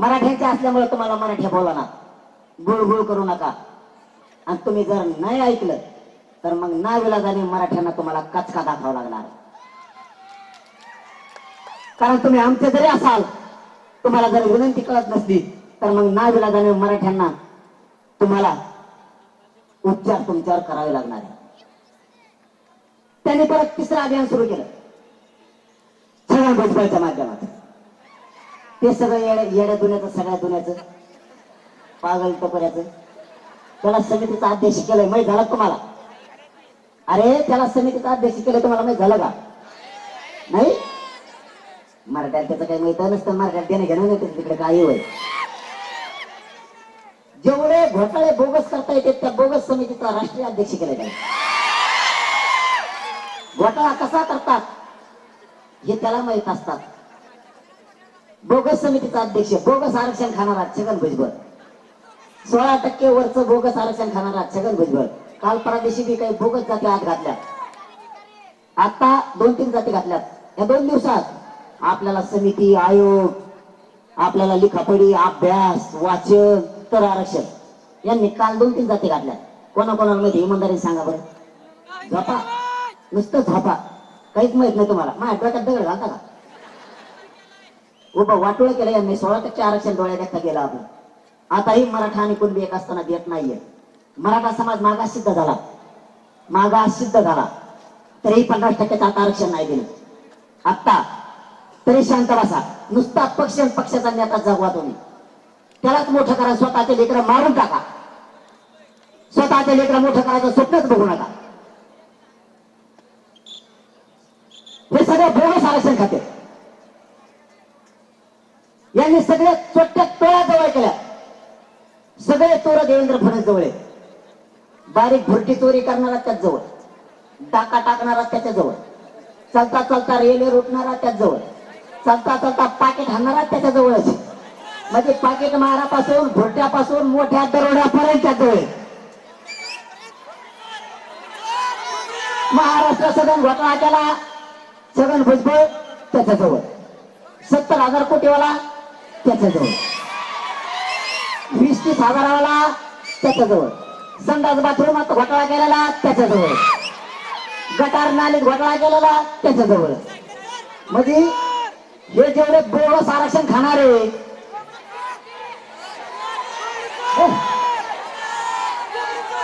मराठ्याचे असल्यामुळे तुम्हाला मराठी बोला ना. गुळगुळ करू नका. आणि तुम्ही जर नाही ऐकलं तर मग नाविलाजाने मराठ्यांना तुम्हाला कचका दाखवा लागणार. कारण तुम्ही आमचे जरी असाल तुम्हाला जर विनंती कळत नसली तर मग नाविलाजाने मराठ्यांना तुम्हाला उपचार तुमच्यावर करावे लागणार आहे. त्यांनी परत तिसरं अभियान सुरू केलं. छगन भुजबळच्या माध्यमात ते सगळं येड्या येड्या दुन्याचं सगळ्या दुन्याचं पागल टोपऱ्याचं. त्याला समितीचा अध्यक्ष केलंय. माहीत झालं तुम्हाला? अरे त्याला समितीचा अध्यक्ष केलं तुम्हाला माहीत झालं का? नाही? मराठ्यात त्याचं काही माहीत नसतं. मराठ्यात देणं घेणं नाही तिकडे काही होय जेवढे घोटाळे बोगस करता येते त्या बोगस समितीचा राष्ट्रीय अध्यक्ष केले त्याने घोटाळा कसा करतात? हे त्याला माहीत असतात. बोगस समितीचा अध्यक्ष बोगस आरक्षण खाणारा छगन भुजबळ. सोळा टक्के वरचं बोगस आरक्षण खाणारा छगन भुजबळ. काल परदेशी बी काही बोगस जाती आत घातल्या. आता दोन तीन जाती घातल्यात. या दोन दिवसात आपल्याला समिती आयोग आपल्याला लिखापडी अभ्यास वाचन तर आरक्षण यांनी काल दोन तीन जाती घातल्या कोणाकोणाला माहिती इमानदारी सांगा बरं. झोपा. नुसतं झोपा. काहीच माहीत नाही तुम्हाला. माझ्या डोक्यात दगड घालता का? उभं वाटोळ केलं यांनी. सोळा टक्के आरक्षण डोळ्या देखता गेलं आपण आताही मराठा आणि कुणबी एक असताना देत नाहीये. मराठा समाज मागास सिद्ध झाला. मागास सिद्ध झाला. तरीही पन्नास टक्क्याचं आता आरक्षण नाही दिलं. आत्ता तरी शांत बसा. नुसता पक्ष आणि पक्षाचा नेता जगवा तुम्ही. त्यालाच मोठं करा स्वतःचे लेकरं मारून टाका. स्वतःचे लेकरं मोठं करायचं स्वप्नच बघू नका. हे सगळे बोगस आरक्षण खाते. यांनी सगळ्या चोट्या टोळ्या जवळ केल्या. सगळे चोर देवेंद्र फडणवीस जवळ बारीक भुरटी चोरी करणारा त्याच जवळ डाका टाकणारा त्याच्याजवळ चालता चालता रेल्वे रुटणारा त्याच जवळ चालता चालता पाकिट हाणणारा त्याच्या जवळच म्हणजे पाकिट मारापासून भुरट्यापासून मोठ्या दरोड्यापर्यंत त्याच जवळ महाराष्ट्र सदन घोटाळा केला. छगन भुजबळ त्याच्याजवळ. सत्तर हजार कोटीवाला त्याच्याजवळ. वीस तीस हजारावाला त्याच्याजवळ. संडास बाथरूमात घोटाळा केलेला त्याच्याजवळ. गटार नालीत घोटाळा केलेला त्याच्याजवळ. म्हणजे हे जेवढे बोगस आरक्षण खाणारे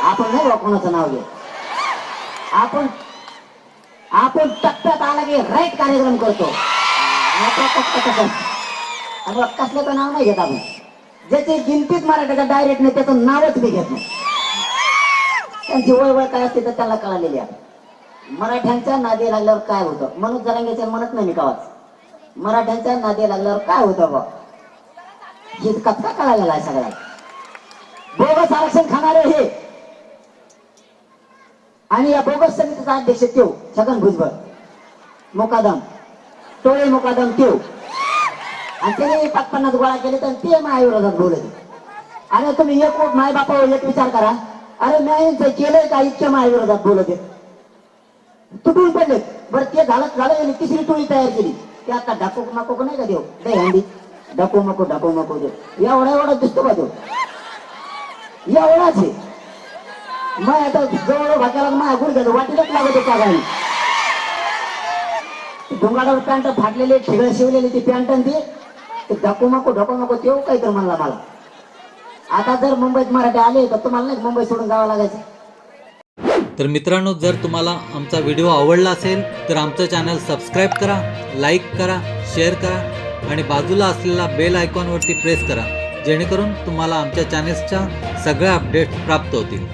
आपण नाही बा कोणाचं नाव घे आपण आपण टप्प्यात आला की राईट कार्यक्रम करतो. आपला कसल्याचं नाव नाही घेत आपण. ज्याचे गिनतीच मराठ्याचा डायरेक्ट नाही त्याचं नावच मी घेत नाही. त्यांची वळवळ काय असते तर त्याला कळालेली आहे. मराठ्यांच्या नादी लागल्यावर काय होतं? मनोज जरांगेच्या म्हणत नाही मी कावाच. मराठ्यांच्या नादी लागल्यावर काय होतं बा हे कचका कळालेला आहे सगळ्या बोगस आरक्षण खाणारे हे. आणि या बोगस समितीचा अध्यक्ष त्यो छगन भुजबळ. मुकादम. टोळे मुकादम त्यो. आणि त्याने पाच पन्नास गोळा केले तर ते महाविरोधात बोलले. अरे तुम्ही एक माय बापावर एक विचार करा. अरे मी केलंय का इतक्या महाविरोधात बोलत तुटून पडले. बरं ते झालं झालं तिसरी टोळी तयार केली. ते आता डाकू नको नाही का देऊ दे हंडी. डाकू मको डाकू मको देऊ एवढा एवढा दिसतो का देऊ एवढाच आहे. मग आता जवळ भाग्याला माझ्या गुडघ्याचं वाटीलाच लागत होता गाडी डोंगाडावर पॅन्ट फाटलेले ठिगळ शिवलेली ती पॅन्ट आणि ती ढकू नको ढकू नको तेव काही तर म्हणला मला. आता जर मुंबईत मराठी आले तर तुम्हाला नाही मुंबई सोडून जावं लागायचं? तर मित्रांनो जर तुम्हाला आमचा व्हिडिओ आवडला असेल तर आमचं चॅनल सबस्क्राईब करा लाईक करा शेअर करा आणि बाजूला असलेला बेल आयकॉनवरती प्रेस करा जेणेकरून तुम्हाला आमच्या चॅनेल्सच्या सगळ्या अपडेट्स प्राप्त होतील.